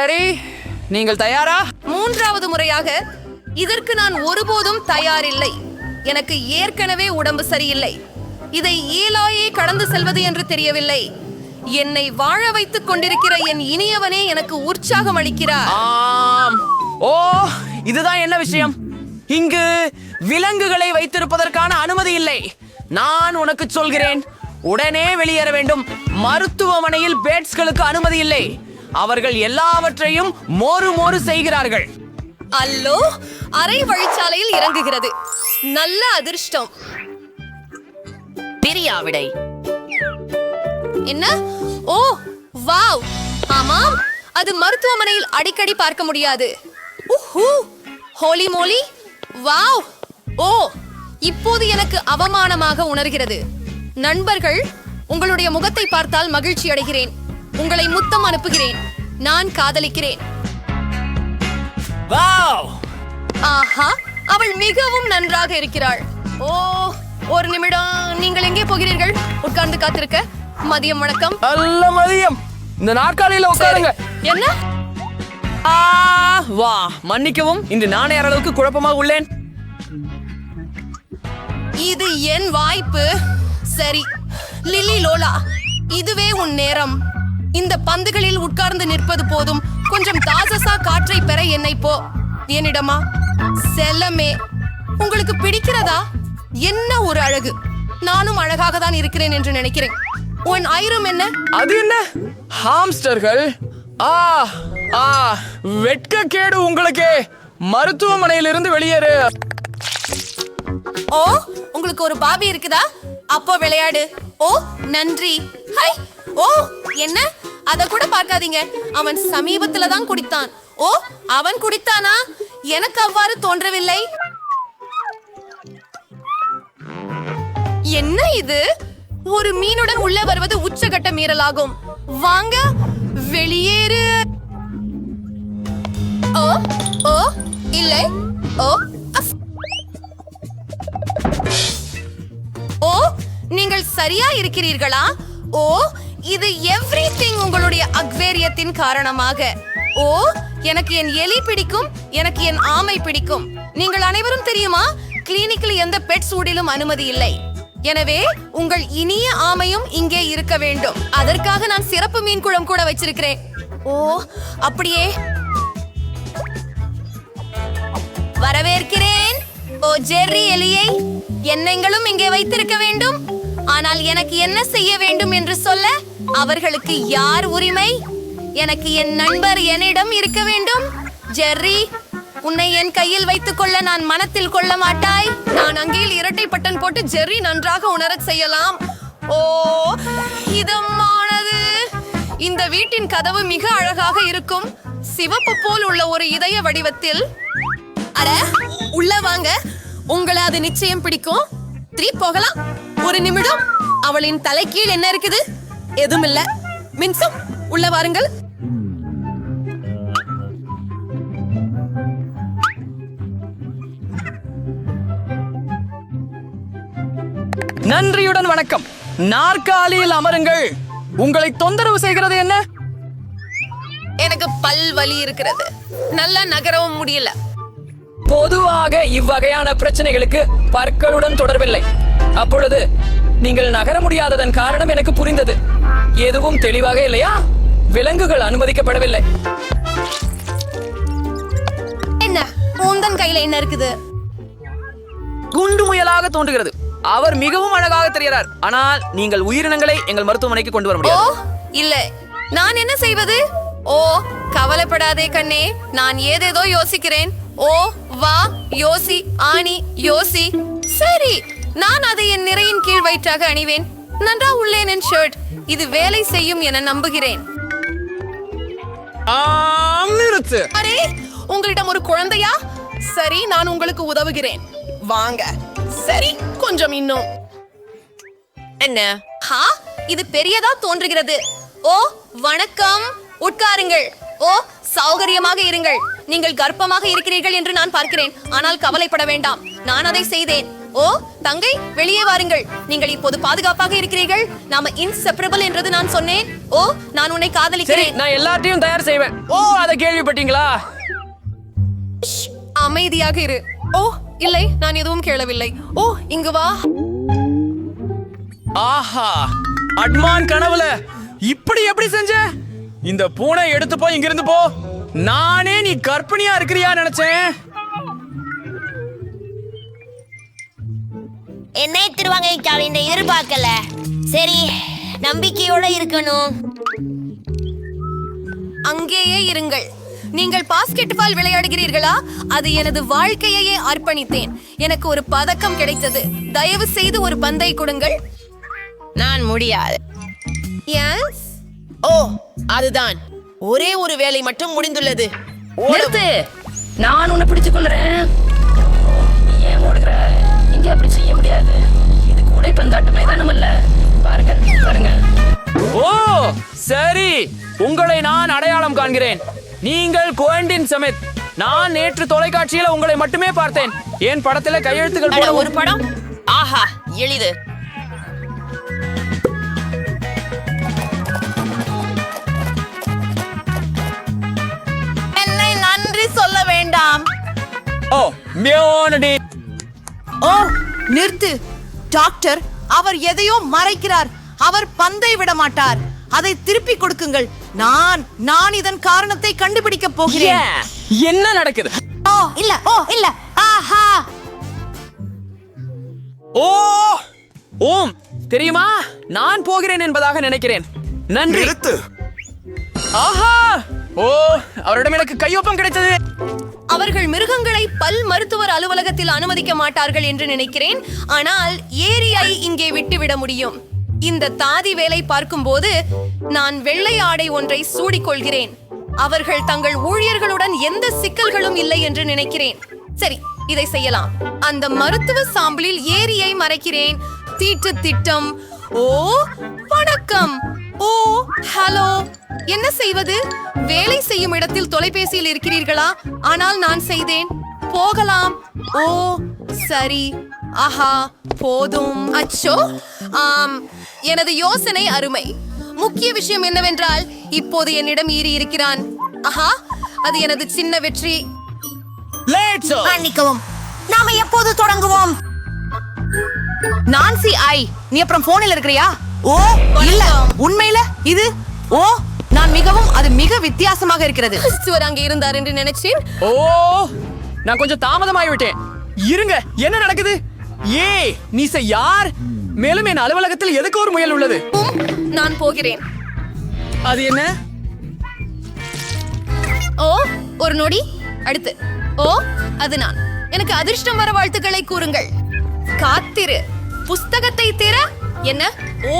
சரி நீங்கள் தயாரா? மூன்றாவது முறையாக இதற்கு நான் ஒருபோதும் தயாரில்லை. எனக்கு ஏற்கனவே உடம்பு சரியில்லை. இதை ஈலாயே கடந்து செல்வது என்று தெரியவில்லை. என்னை வாழ வைத்துக் கொண்டிருக்கிற என் இனியவனே எனக்கு உற்சாகம் அளிக்கிறார். ஓ இதுதான் என்ன விஷயம்? இங்கு விலங்குகளை வைத்திருப்பதற்கான அனுமதி இல்லை. நான் உனக்கு சொல்கிறேன் உடனே வெளியேற வேண்டும். மருத்துவமனையில் பேட்ஸ்களுக்கு அனுமதி இல்லை. அவர்கள் எல்லாவற்றையும் மோறு மோறு செய்கிறார்கள். அல்லோ அரை வழிச்சாலையில் இறங்குகிறது. நல்ல அதிர்ஷ்டம். பிரியாவிடை என்ன? Oh wow. ஆமாம் அது மருத்துவமனையில் அடிக்கடி பார்க்க முடியாது. உஹூ ஹோலி மோலி. வாவ். ஓ இப்போது எனக்கு அவமானமாக உணர்கிறது. நண்பர்கள் உங்களுடைய முகத்தை பார்த்தால் மகிழ்ச்சி அடைகிறேன் உங்களை முத்தம் அனுப்புகிறேன். நான் காதலிக்கிறேன். வாவ்! ஆஹா அவள் மிகவும் நன்றாக இருக்கிறாள். ஓ ஒரு நிமிடம் நீங்கள் எங்கே போகிறீர்கள்? உட்கார்ந்து காத்திருக்க. மதியம் வணக்கம். நல்ல மதியம். இந்த நாற்காலியில உட்காருங்க. என்ன? ஆ வா. மன்னிக்கவும் இன்று நானே அளவுக்கு குழப்பமாக உள்ளேன். இது என் வாய்ப்பு. சரி. லிலி லோலா இதுவே உன் நேரம். இந்த பந்துகளில் உட்கார்ந்து நிற்பது போதும். கொஞ்சம் தாசசா காற்றை பெற என்னை போ. என்னிடமா? செல்லமே உங்களுக்கு பிடிக்கிறதா? என்ன ஒரு அழகு. நானும் அழகாக தான் இருக்கிறேன் என்று நினைக்கிறேன். உன் ஐரம் என்ன? அது என்ன? ஹாம்ஸ்டர்கள்? ஆ ஆ வெட்கக்கேடு உங்களுக்கு. மருத்துவமனையிலிருந்து வெளியேறு. ஓ உங்களுக்கு ஒரு பாபி இருக்குதா? அப்போ விளையாடு. ஓ நன்றி. ஹை ஓ என்ன? அத கூட பார்க்காதீங்க. அவன் சமீபத்துல தான் குடித்தான். ஓ அவன் குடித்தானா? எனக்கு அவ்வாறு தோன்றவில்லை. என்ன இது? ஒரு மீனுடன் உள்ளே வருவது உச்சகட்ட மீறலாகும். வாங்க வெளியேறு. ஓ ஓ இல்லை. ஓ ஓ நீங்கள் சரியா இருக்கிறீர்களா? ஓ இது எவ்ரிதிங் உங்களுடைய அக்வேரியத்தின் காரணமாக. ஓ எனக்கு என் எலி பிடிக்கும் எனக்கு என் ஆமை பிடிக்கும். நீங்கள் அனைவரும் தெரியுமா? கிளினிக்கில் எந்த பெட் சூடிலும் அனுமதி இல்லை. எனவே உங்கள் இனிய ஆமையும் இங்கே இருக்க வேண்டும். அதற்காக நான் சிறப்பு மீன் குளம் கூட வச்சிருக்கிறேன். ஓ அப்படியே. வரவேற்கிறேன். ஓ ஜெர்ரி எலியை. என்னங்களும் இங்கே வைத்திருக்க வேண்டும். ஆனால் எனக்கு என்ன செய்ய வேண்டும் என்று சொல்ல? அவர்களுக்கு யார் உரிமை? எனக்கு என் நண்பர் என்னிடம் இருக்க வேண்டும். ஜெர்ரி உன்னை என் கையில் வைத்துக் கொள்ள நான் மனத்தில் கொள்ள மாட்டாய். நான் அங்கேயில் இரட்டை பட்டன் போட்டு ஜெர்ரி நன்றாக உணரச் செய்யலாம். ஓ இதமானது. இந்த வீட்டின் கதவு மிக அழகாக இருக்கும். சிவப்பு போல் உள்ள ஒரு இதய வடிவத்தில். அட உள்ள வாங்க. உங்களை அது நிச்சயம் பிடிக்கும். த்ரீ போகலாம். ஒரு நிமிடம். அவளின் தலைக்கீழ் என்ன இருக்குது? எதுவும் இல்ல மின்சம் உள்ள வாருங்கள். நன்றியுடன் வணக்கம். நாற்காலியில் அமருங்கள். உங்களை தொந்தரவு செய்கிறது என்ன? எனக்கு பல் வலி இருக்கிறது. நல்லா நகரவும் முடியல. பொதுவாக இவ்வகையான பிரச்சனைகளுக்கு பற்களுடன் தொடர்பில்லை. அப்பொழுது நீங்கள் நகர முடியாததன் காரணம் எனக்கு புரிந்தது. எதுவும் தெளிவாக இல்லையா? விலங்குகள் அனுமதிக்கப்படவில்லை. என்ன? உந்தன் கையில என்ன இருக்குது? குண்டு முயலாக தோன்றுகிறது. அவர் மிகவும் அழகாக தெரிகிறார். ஆனால் நீங்கள் உயிரினங்களை எங்கள் மருத்துவமனைக்கு கொண்டு வர ஓ முடியாது. இல்ல. நான் என்ன செய்வது? ஓ கவலைப்படாதே கண்ணே. நான் ஏதேதோ யோசிக்கிறேன். ஓ வா யோசி ஆணி யோசி. சரி நான் அதை என் நிறையின் கீழ் வயிற்றாக அணிவேன். நன்றா உள்ளேன் என் ஷர்ட் இது வேலை செய்யும் என நம்புகிறேன். நிறுத்து. அரே உங்களிடம் ஒரு குழந்தையா? சரி நான் உங்களுக்கு உதவுகிறேன். வாங்க. சரி கொஞ்சம் இன்னும். என்ன? ஹா இது பெரியதா தோன்றுகிறது. ஓ வணக்கம். உட்காருங்கள். ஓ சௌகரியமாக இருங்கள். நீங்கள் கர்ப்பமாக இருக்கிறீர்கள் என்று நான் பார்க்கிறேன். ஆனால் கவலைப்பட வேண்டாம். நான் அதை செய்தேன். ஓ தங்கை வெளியே வாருங்கள். நீங்கள் இப்போது பாதுகாப்பாக இருக்கிறீர்கள். நாம இன்செப்பரபிள் என்றது நான் சொன்னேன். ஓ நான் உன்னை காதலிக்கிறேன். நான் எல்லாத்தையும் தயார் செய்வேன். ஓ அத கேள்விப்பட்டீங்களா? அமைதியாக இரு. ஓ இல்லை நான் எதுவும் கேளவில்லை. ஓ இங்கு வா. ஆஹா அட்மான் கனவுல. இப்படி எப்படி செஞ்ச? இந்த பூனை எடுத்து போய் இங்கிருந்து போ. நானே நீ கற்பனையா இருக்கிறியா நினைச்சேன். என்னை திருவாங்க இந்த எதிர்பார்க்கல. சரி நம்பிக்கையோட இருக்கணும். அங்கேயே இருங்கள். நீங்கள் பாஸ்கெட் பால் விளையாடுகிறீர்களா? அது எனது வாழ்க்கையையே அர்ப்பணித்தேன். எனக்கு ஒரு பதக்கம் கிடைத்தது. தயவு செய்து ஒரு பந்தை கொடுங்கள். நான் முடியாது. ஓ அதுதான். ஒரே ஒரு வேலை மட்டும் முடிந்துள்ளது. நான் உன்னை பிடிச்சு கொள்றேன் நீ ஏன் ஓடுகிற? இங்க அப்படி செய்ய முடியாது. இது கூடைப்பந்தாட்டு மைதானம் அல்ல பாருங்க பாருங்க. ஓ சரி. உங்களை நான் அடையாளம் காண்கிறேன். நீங்கள் குவண்டின் சமித். நான் நேற்று தொலைக்காட்சியில உங்களை மட்டுமே பார்த்தேன். என் படத்துல கையெழுத்துக்கள் அட, போட ஒரு படம்? ஆஹா எளிது. என்னை நன்றி சொல்ல வேண்டாம். ஓ மியோனடி ஓ நிறுத்து. டாக்டர் அவர் எதையோ மறைக்கிறார். அவர் பந்தை விட மாட்டார் அதை திருப்பி கொடுக்குங்கள். நான் நான் இதன் காரணத்தை கண்டுபிடிக்க போகிறேன்? என்ன நடக்குது? ஓ இல்ல ஓ இல்ல. ஆஹா. ஓ ஓம் தெரியுமா? நான் போகிறேன் என்பதாக நினைக்கிறேன். நன்றி. ஆஹா. ஓ அவரிடம் எனக்கு கையொப்பம் கிடைத்தது. அவர்கள் மிருகங்களை பல் மருத்துவர் அலுவலகத்தில் அனுமதிக்க மாட்டார்கள் என்று நினைக்கிறேன். ஆனால் ஏரியை இங்கே விட்டுவிட முடியும். இந்த தாதி வேலை பார்க்கும்போது நான் வெள்ளை ஆடை ஒன்றை சூடிக்கொள்கிறேன். அவர்கள் தங்கள் ஊழியர்களுடன் எந்த சிக்கல்களும் இல்லை என்று நினைக்கிறேன். சரி இதை செய்யலாம். அந்த மருத்துவ சாம்பலில் ஏரியை மறைக்கிறேன். தீட்டு திட்டம். ஓ வணக்கம். Oh hello. என்ன செய்வது? வேலை செய்யும் இடத்தில் தொலைபேசியில் இருக்கிறீர்களா? ஆனால் நான் செய்தேன். போகலாம். ஓ சரி. ஆஹா போதும். அச்சோ. ஆம் எனது யோசனை அருமை. முக்கிய விஷயம் என்னவென்றால் இப்போது என்னிடம் ஈரி இருக்கிறான். ஆஹா அது எனது சின்ன வெற்றி. லேட்ஸ் மன்னிக்கவும். நாம எப்போது தொடங்குவோம்? நான்சி ஐ நீ அப்புறம் போனில் இருக்கிறியா? ஓ இல்ல. உண்மையில இது? ஓ நான் மிகவும் அது மிக வித்தியாசமாக இருக்கிறது. கிறிஸ்துவர் அங்கே இருந்தார் என்று நினைச்சேன். ஓ நான் கொஞ்சம் தாமதமாகி விட்டேன் இருங்க என்ன நடக்குது? ஏ நீச யார்? மேலும் என் அலுவலகத்தில் எதுக்கு ஒரு முயல் உள்ளது? நான் போகிறேன். அது என்ன? ஓ ஒரு நொடி. அடுத்து. ஓ அது நான். எனக்கு அதிர்ஷ்டம் வர வாழ்த்துக்களை கூறுங்கள். காத்திரு. புஸ்தகத்தை திற என்ன? ஓ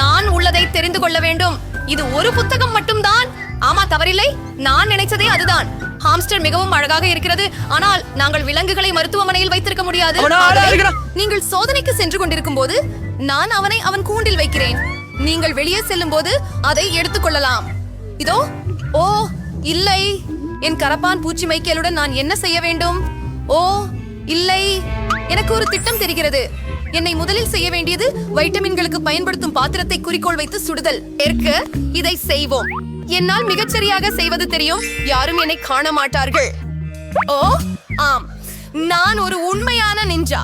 நான் உள்ளதை தெரிந்து கொள்ள வேண்டும். இது ஒரு புத்தகம் மட்டும்தான். ஆமா தவறில்லை. நான் நினைச்சதே அதுதான். ஹாம்ஸ்டர் மிகவும் அழகாக இருக்கிறது. ஆனால் நாங்கள் விலங்குகளை மருத்துவமனையில் வைத்திருக்க முடியாது. நீங்கள் சோதனைக்கு சென்று கொண்டிருக்கும் போது நான் அவனை அவன் கூண்டில் வைக்கிறேன். நீங்கள் வெளியே செல்லும் போது அதை எடுத்துக்கொள்ளலாம் இதோ ஓ இல்லை. என் கரப்பான் பூச்சி மைக்கேலுடன் நான் என்ன செய்ய வேண்டும்? ஓ இல்லை. எனக்கு ஒரு திட்டம் தெரிகிறது. என்னை முதலில் செய்ய வேண்டியது வைட்டமின்களுக்கு பயன்படுத்தும் பாத்திரத்தை குறிக்கோள் வைத்து சுடுதல். ஏற்க இதை செய்வோம். என்னால் மிகச்சரியாக செய்வது தெரியும். யாரும் என்னை காண மாட்டார்கள். ஓ ஆம். நான் ஒரு உண்மையான நிஞ்சா.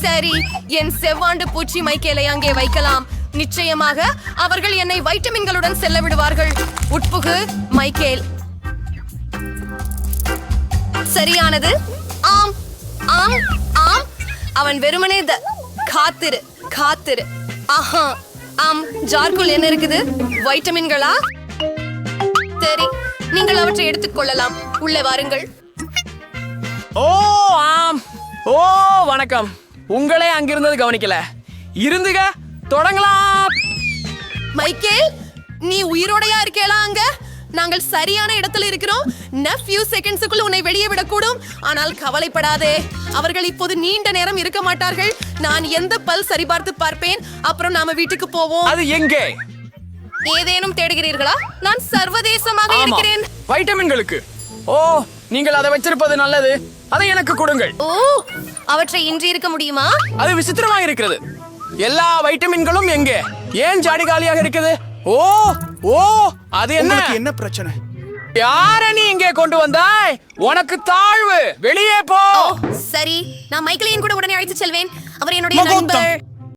சரி என் செவ்வாண்டு பூச்சி மைக்கேலை அங்கே வைக்கலாம். நிச்சயமாக அவர்கள் என்னை வைட்டமின்களுடன் செல்ல விடுவார்கள். உட்புகு மைக்கேல். சரியானது. ஆம் ஆம் ஆம். அவன் வெறுமனே த காத்திரு காத்திரு. ஆஹா ஆம் ஜார்க்குள் என்ன இருக்குது? வைட்டமின்களா? சரி நீங்கள் அவற்றை எடுத்துக்கொள்ளலாம் உள்ளே வாருங்கள். ஓ ஆம். ஓ வணக்கம். உங்களே அங்கிருந்தது கவனிக்கல. இருந்துக தொடங்கலாம். மைக்கேல் நீ உயிரோடையா இருக்கேளா அங்க? நாங்கள் சரியான இடத்துல இருக்கிறோம். few செகண்ட்ஸுக்குள் உன்னை வெளியே விடக்கூடும். ஆனால் கவலைப்படாதே. அவர்கள் இப்போது நீண்ட நேரம் இருக்க மாட்டார்கள். நான் எந்த பல் சரிபார்த்து பார்ப்பேன். அப்புறம் நாம வீட்டுக்கு போவோம். அது எங்கே? ஏதேனும் தேடுகிறீர்களா? நான் சர்வதேசமாக இருக்கிறேன். வைட்டமின்களுக்கு. ஓ நீங்கள் அதை வச்சிருப்பது நல்லது. அதை எனக்கு கொடுங்கள். ஓ அவற்றை இன்றி இருக்க முடியுமா? அது விசித்திரமாக இருக்கிறது. எல்லா வைட்டமின்களும் எங்கே? ஏன் ஜாடி காலியாக இருக்குது ஓ ஓ அது என்ன? என்ன பிரச்சனை? யார நீ இங்கே கொண்டு வந்தாய்? உனக்கு தாழ்வு. வெளியே போ. சரி. நான் மைக்கேலையும் கூட உடனே அழைத்து செல்வேன். அவர் என்னுடைய. நண்பர்.